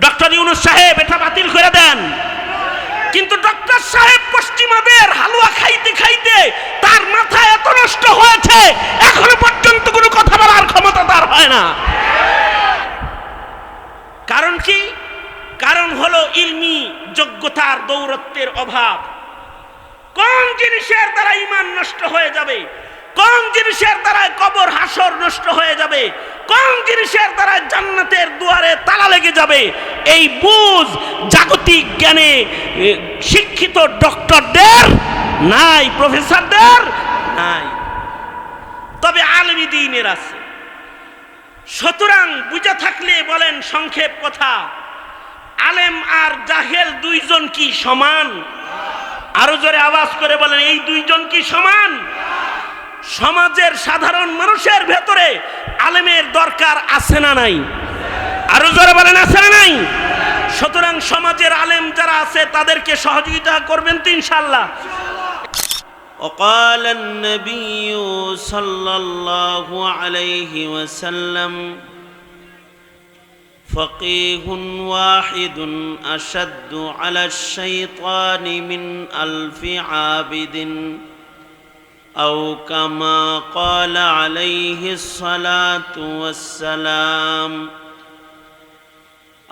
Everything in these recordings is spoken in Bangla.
ডক্টর ইউনুস সাহেব, এটা বাতিল করে দেন। কিন্তু ডক্টর সাহেব পশ্চিমাদের হালুয়া খাইতে খাইতে তার মাথা এত নষ্ট হয়েছে, এখনও পর্যন্ত কোনো কথা বলার ক্ষমতা তার হয় না। কারণ কি? কারণ হলো ইলমি যোগ্যতার দৌরত্বের অভাব। কোন জিনিসের দ্বারা ইমান নষ্ট হয়ে যাবে? কোন জিনিসের দ্বারা কবর, হাসর নষ্ট হয়ে যাবে? কোন জিনিসের দ্বারা জান্নাতের দুয়ারে তালা লেগে যাবে। এই বুঝ জাগতিক জ্ঞানে শিক্ষিত ডক্টরদের নাই, প্রফেসরদের নাই। তবে আলমী দিনের আছে। সুতরাং বুঝে থাকলে বলেন সংক্ষেপ কথা, আলেম আর জাহেল দুইজন কি সমান? আরও জোরে আওয়াজ করে বলেন, এই দুইজন কি সমান? সমাজের সাধারণ মানুষের ভেতরে আলেমের দরকার আছে না নাই? জোরে বলেন আছে না নাই সুতরাং সমাজের আলেম যারা আছে তাদেরকে সহযোগিতা করবেন তো ইনশাল্লাহ وقال النبي صلى الله عليه وسلم فقيه واحد اشد على الشيطان من الف عابد او كما قال عليه الصلاه والسلام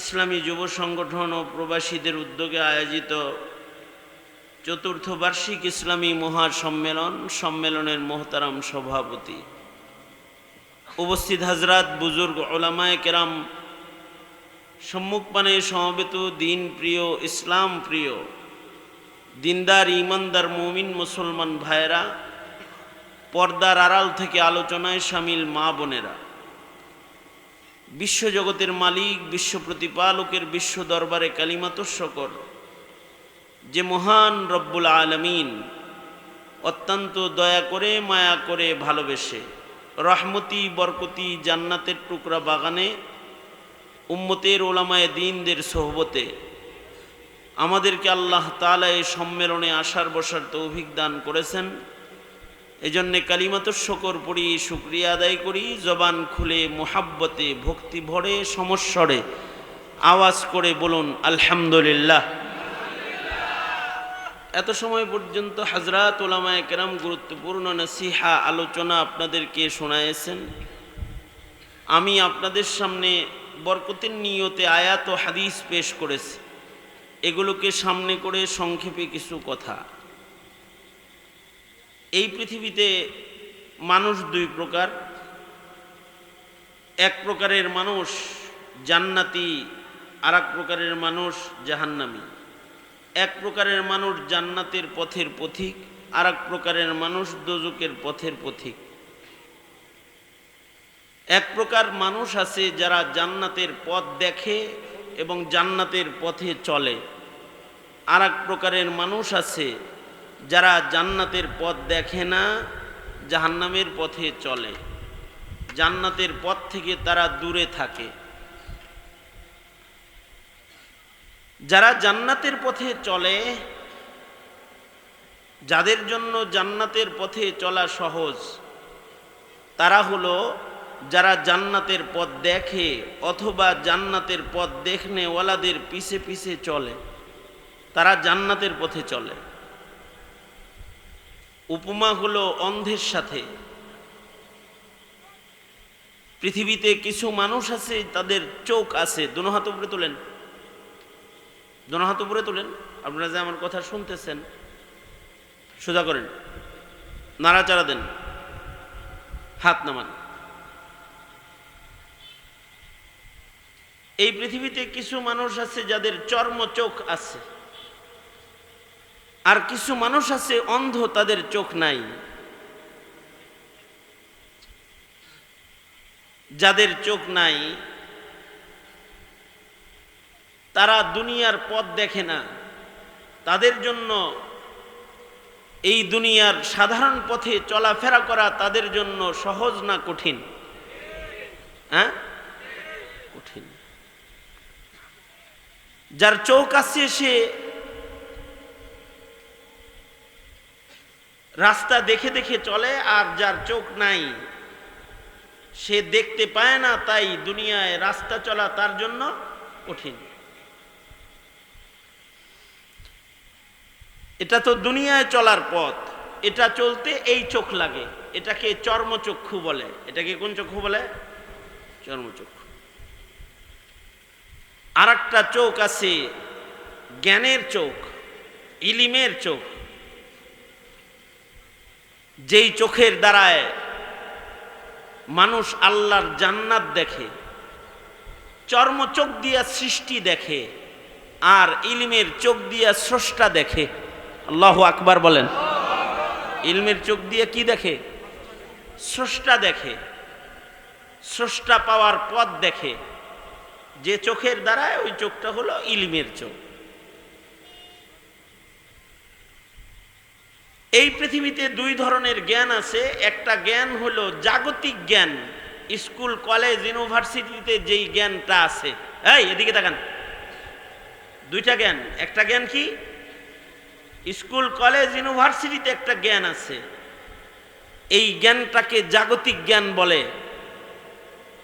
ইসলামী যুব সংগঠন ও প্রবাসীদের উদ্যোগে আয়োজিত চতুর্থ বার্ষিক ইসলামী মহাসম্মেলন, সম্মেলনের মোহতারাম সভাপতি। উপস্থিত হাজরাত বুজুর্গ ওলামায় কেরাম, সম্মুখপানে সমবেত দিন প্রিয়, ইসলাম প্রিয়, দিনদার, ইমানদার, মুমিন, মুসলমান ভাইয়েরা, পর্দার আড়াল থেকে আলোচনায় সামিল মা বোনেরা। বিশ্বজগতের মালিক, বিশ্ব প্রতিপালকের বিশ্ব দরবারে কালিমাত শকর। যে মহান রব্বুল আলমিন অত্যন্ত দয়া করে, মায়া করে ভালোবেসে রহমতি, বরকতি, জান্নাতের টুকরা বাগানে উম্মতের ওলামায় দিনদের সোহবতে আমাদেরকে আল্লাহ তালা এই সম্মেলনে আসার বসার তৌভিক দান করেছেন। এজন্যে কালিমাত শকর পড়ি, শুক্রিয়া আদায় করি, জবান খুলে, মোহাব্বতে, ভক্তি ভরে, সমস্বরে আওয়াজ করে বলুন, আলহামদুলিল্লাহ। এত সময় পর্যন্ত হাজরাত ওলামায় কেরাম গুরুত্বপূর্ণ নসিহা, আলোচনা আপনাদেরকে শোনায়েছেন। আমি আপনাদের সামনে বরকতের নিয়তে আয়াত ও হাদিস পেশ করেছি। এগুলোকে সামনে করে সংক্ষেপে কিছু কথা। এই পৃথিবীতে মানুষ দুই প্রকার। এক প্রকারের মানুষ জান্নাতি আর এক প্রকারের মানুষ জাহান্নামি। এক প্রকারের মানুষ জান্নাতের পথের পথিক আর এক প্রকারের মানুষ দোজকের পথের পথিক। এক প্রকার মানুষ আছে যারা জান্নাতের পথ দেখে এবং জান্নাতের পথে চলে। আর এক প্রকারের মানুষ আছে যারা জান্নাতের পথ দেখে না, জাহান্নামের পথে চলে। জান্নাতের পথ থেকে তারা দূরে থাকে। যারা জান্নাতের পথে চলে, যাদের জন্য জান্নাতের পথে চলা সহজ, তারা হলো যারা জান্নাতের পথ দেখে অথবা জান্নাতের পথ দেখনে ওয়ালাদের পিছে পিছে চলে। তারা জান্নাতের পথে চলে। উপমা হলো অন্ধের সাথে। পৃথিবীতে কিছু মানুষ আছে, তাদের চোখ আছে। দুনো হাত উপরে তোলেন। দোনো হাত উপরে তোলেন। আপনারা যে আমার কথা শুনতেছেন, সোজা করেন। নাড়াচাড়া দেন। হাত নামান। এই পৃথিবীতে কিছু মানুষ আছে যাদের চর্ম চোখ আছে। আর কিছু মানুষ আছে, অন্ধ, তাদের চোখ নাই। যাদের চোখ নাই, তারা দুনিয়ার পথ দেখে না। তাদের জন্য এই দুনিয়ার সাধারণ পথে চলাফেরা করা তাদের জন্য সহজ না কঠিন? হ্যাঁ? কঠিন। যার চোখ আছে সে রাস্তা দেখে দেখে চলে আর যার চোখ নাই, সে দেখতে পায় না, তাই দুনিয়ায় রাস্তা চলা তার জন্য কঠিন। এটা তো দুনিয়ায় চলার পথ, এটা চলতে এই চোখ লাগে, এটাকে চর্মচক্ষু বলে। এটাকে কোন চক্ষু বলে? চর্মচক্ষু। আর একটা চোখ আছে, জ্ঞানের চোখ, ইলিমের চোখ। যেই চোখের দ্বারায় মানুষ আল্লাহর জান্নাত দেখে চর্ম চোখ দিয়া সৃষ্টি দেখে, আর ইলমের চোখ দিয়া স্রষ্টা দেখে, আল্লাহ আকবার বলেন। ইলমের চোখ দিয়ে কি দেখে? স্রষ্টা দেখে, স্রষ্টা পাওয়ার পথ দেখে, যে চোখের দ্বারায় ওই চোখটা হলো ইলমের চোখ। এই পৃথিবীতে দুই ধরনের জ্ঞান আছে। একটা জ্ঞান হলো জাগতিক জ্ঞান। স্কুল, কলেজ, ইউনিভার্সিটিতে যেই জ্ঞানটা আছে। এই, এদিকে দেখান দুইটা জ্ঞান। একটা জ্ঞান কি? স্কুল, কলেজ, ইউনিভার্সিটিতে একটা জ্ঞান আছে। এই জ্ঞানটাকে জাগতিক জ্ঞান বলে।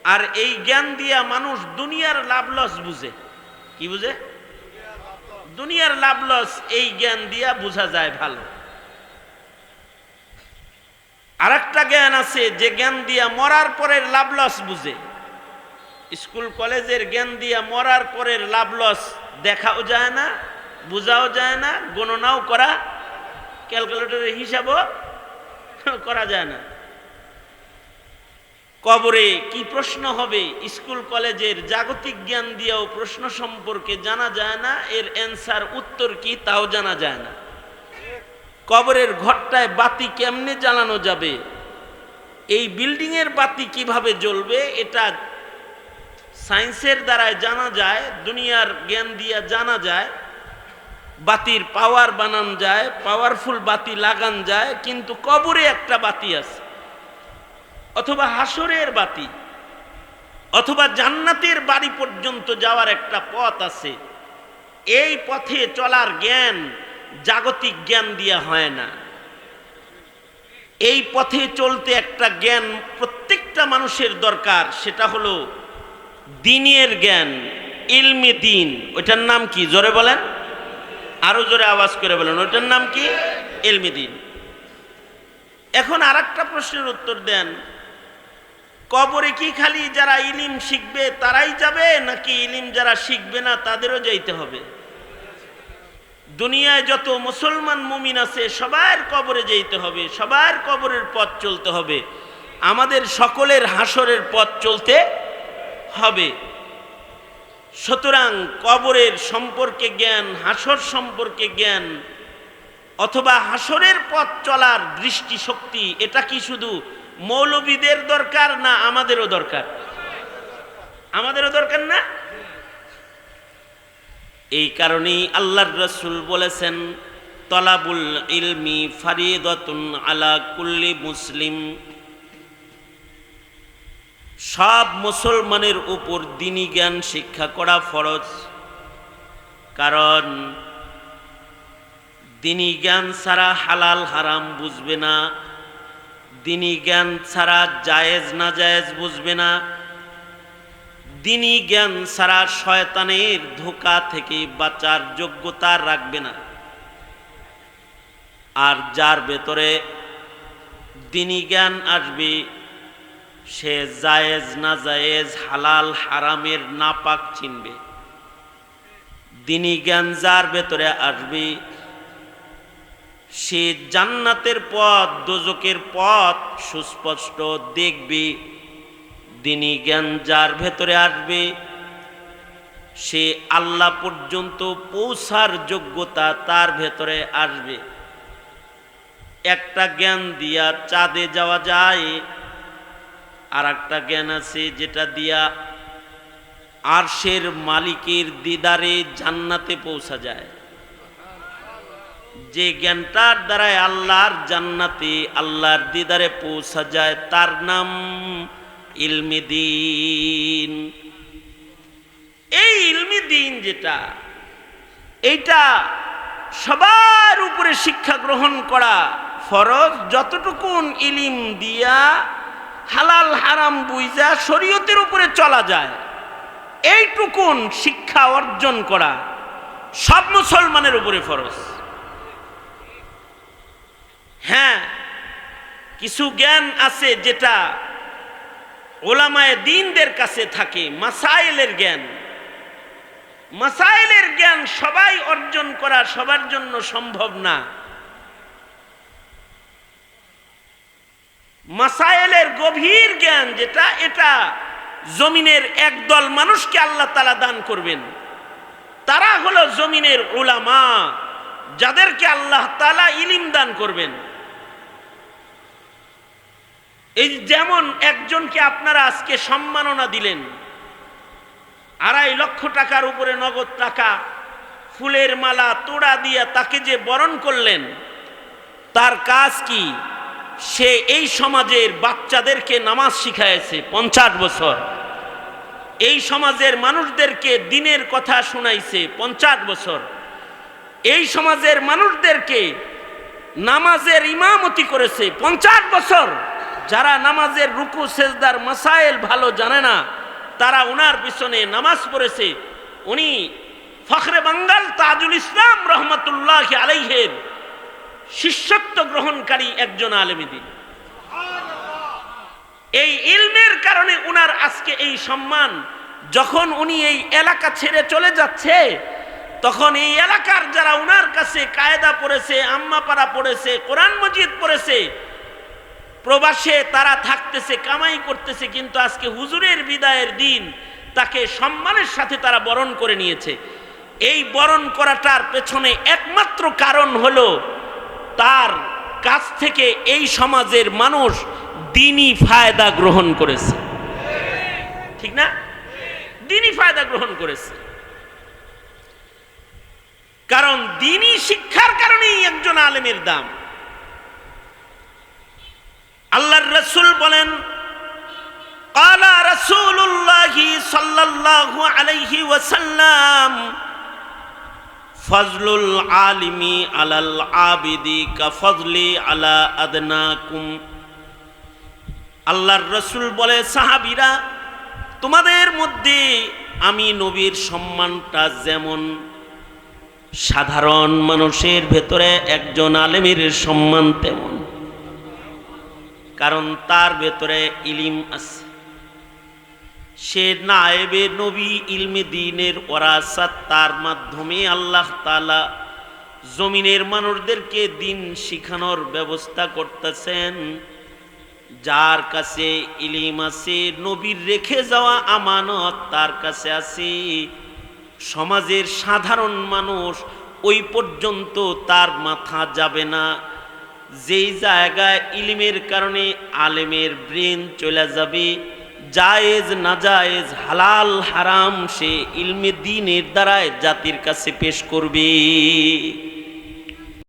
আর এই জ্ঞান দিয়া মানুষ দুনিয়ার লাভ লস বুঝে। কি বুঝে? দুনিয়ার লাভ লস এই জ্ঞান দিয়া বোঝা যায় ভালো। আর একটা জ্ঞান আছে, যে জ্ঞান দিয়া মরার পরের লাভ লস বুঝে। স্কুল, কলেজের জ্ঞান দিয়া মরার পরের লাভ লস দেখাও যায় না, বোঝাও যায় না, গণনাও করা, ক্যালকুলেটরের হিসাবও করা যায় না। কবরে কি প্রশ্ন হবে? স্কুল, কলেজের জাগতিক জ্ঞান দিয়েও প্রশ্ন সম্পর্কে জানা যায় না, এর অ্যান্সার উত্তর কি তাও জানা যায় না। কবরের ঘরটায় বাতি কেমনে জ্বালানো যাবে? এই বিল্ডিংয়ের বাতি কীভাবে জ্বলবে? এটা সায়েন্সের দ্বারায় জানা যায়, দুনিয়ার জ্ঞান দিয়া জানা যায়। বাতির পাওয়ার বানান যায়, পাওয়ারফুল বাতি লাগান যায়, কিন্তু কবরে একটা বাতি আছে। অথবা হাসরের বাতি, অথবা জান্নাতের বাড়ি পর্যন্ত যাওয়ার একটা পথ আছে। এই পথে চলার জ্ঞান জাগতিক জ্ঞান দিয়া হয় না। এই পথে চলতে একটা জ্ঞান প্রত্যেকটা মানুষের দরকার, সেটা হলো দিনের জ্ঞান, ইলমে দিন। ওইটার নাম কি? জোরে বলেন। আরও জোরে আওয়াজ করে বলেন। ওইটার নাম কি? ইলমে দিন। এখন আর একটা প্রশ্নের উত্তর দেন। কবরে কি খালি যারা ইলিম শিখবে তারাই যাবে, নাকি ইলিম যারা শিখবে না তাদেরও যাইতে হবে? দুনিয়ায় যত মুসলমান মুমিন আছে, সবার কবরে যেতে হবে, সবার কবরের পথ চলতে হবে। আমাদের সকলের হাসরের পথ চলতে হবে। সুতরাং কবরের সম্পর্কে জ্ঞান, হাসর সম্পর্কে জ্ঞান, অথবা হাসরের পথ চলার দৃষ্টিশক্তি, এটা কি শুধু মৌলবীদের দরকার না আমাদেরও দরকার? আমাদেরও দরকার না? এই কারণেই আল্লাহর রসুল বলেছেন, তলাবুল ইলমি ফারিদতুন আলা কুল্লি মুসলিম। সব মুসলমানের উপর দিনী জ্ঞান শিক্ষা করা ফরজ, কারণ দিনী জ্ঞান ছাড়া হালাল হারাম বুঝবে না, দিনী জ্ঞান ছাড়া জায়েজ না জায়েজ বুঝবে না। দিনী জ্ঞান ছাড়া শয়তানের ধোকা থেকে বাঁচার যোগ্যতা রাখবে না। আর যার ভেতরে দিনী জ্ঞান আসবে, সে জায়েজ না জায়েজ, হালাল, হারামের নাপাক চিনবে। দিনী জ্ঞান যার ভেতরে আসবে, সে জান্নাতের পথ দোজকের পথ সুস্পষ্ট দেখবে। দিনী জ্ঞান যার ভেতরে আসবে, সে আল্লাহ পর্যন্ত পৌঁছার যোগ্যতা তার ভেতরে আসবে। একটা জ্ঞান দিয়া চাঁদে যাওয়া যায় আর একটা জ্ঞান আছে যেটা দিয়া আরশের মালিকের দিদারে জান্নাতে পৌঁছা যায়। যে জ্ঞানটার দ্বারায় আল্লাহর জান্নাতে আল্লাহর দিদারে পৌঁছা যায়, তার নাম ইলমি দিন। এই ইলমি দিন যেটা, এইটা সবার উপরে শিক্ষা গ্রহণ করা ফরজ। যতটুকুন ইলিম দিয়া হালাল হারাম বুঝা শরীয়তের উপরে চলা যায়, এইটুকুন শিক্ষা অর্জন করা সব মুসলমানের উপরে ফরজ। হ্যাঁ কিছু জ্ঞান আছে যেটা ওলামায় দিনদের কাছে থাকে মাসাইলের জ্ঞান। মাসাইলের জ্ঞান সবাই অর্জন করা সবার জন্য সম্ভব না। মাসাইলের গভীর জ্ঞান যেটা, এটা জমিনের একদল মানুষকে আল্লাহ তালা দান করবেন। তারা হলো জমিনের ওলামা, যাদেরকে আল্লাহ তালা ইলিম দান করবেন। এই যেমন একজনকে আপনারা আজকে সম্মাননা দিলেন, আড়াই লক্ষ টাকার উপরে নগদ টাকা, ফুলের মালা, তোড়া দিয়া তাকে যে বরণ করলেন, তার কাজ কি? সে এই সমাজের বাচ্চাদেরকে নামাজ শিখাইছে পঞ্চাশ বছর। এই সমাজের মানুষদেরকে দিনের কথা শোনাইছে পঞ্চাশ বছর। এই সমাজের মানুষদেরকে নামাজের ইমামতি করেছে পঞ্চাশ বছর। যারা নামাজের রুকু, সেজদার মাসাইল ভালো জানে না, তারা উনার পিছনে নামাজ পড়েছে। উনি ফখরে বাঙ্গাল তাজুল ইসলাম রহমতুল্লাহ আলাইহের শিষ্যত্ব গ্রহণকারী একজন আলেমিদিন এই ইলমের কারণে উনার আজকে এই সম্মান, যখন উনি এই এলাকা ছেড়ে চলে যাচ্ছে, তখন এই এলাকার যারা উনার কাছে কায়দা পড়েছে, আম্মাপাড়া পড়েছে, কোরআন মজিদ পড়েছে প্রবাসে তারা থাকতেছে, কামাই করতেছে, কিন্তু আজকে হুজুরের বিদায়ের দিন তাকে সম্মানের সাথে তারা বরণ করে নিয়েছে। এই বরণ করাটার পেছনে একমাত্র কারণ হলো তার কাছ থেকে এই সমাজের মানুষ দিনই ফায়দা গ্রহণ করেছে। ঠিক না? দিনই ফায়দা গ্রহণ করেছে। কারণ দিনই শিক্ষার কারণেই একজন আলেমের দাম। আল্লাহর রসুল বলেন রসুল্লাহি আলাইহি ওয়াসাল্লাম, ফজলুল আলিমি আল্লাহর রসুল তোমাদের মধ্যে আমি নবীর সম্মানটা যেমন সাধারণ মানুষের ভেতরে একজন আলেমের সম্মান তেমন। কারণ তার ভেতরে ইলিম আছে। সে নায়েবে নবী ইলমে দিনের ওরাসাত তার মাধ্যমে আল্লাহ তালা জমিনের মানুষদেরকে দিন শিখানোর ব্যবস্থা করতেছেন। যার কাছে ইলিম আছে, নবীর রেখে যাওয়া আমানত তার কাছে আছে। সমাজের সাধারণ মানুষ ওই পর্যন্ত তার মাথা যাবে না। যেই জায়গায় ইলিমের কারণে আলেমের ব্রেন চলে যাবে, জায়েজ, নাজায়েজ, হালাল, হারাম সে ইলমে দিনের দ্বারায় জাতির কাছে পেশ করবে।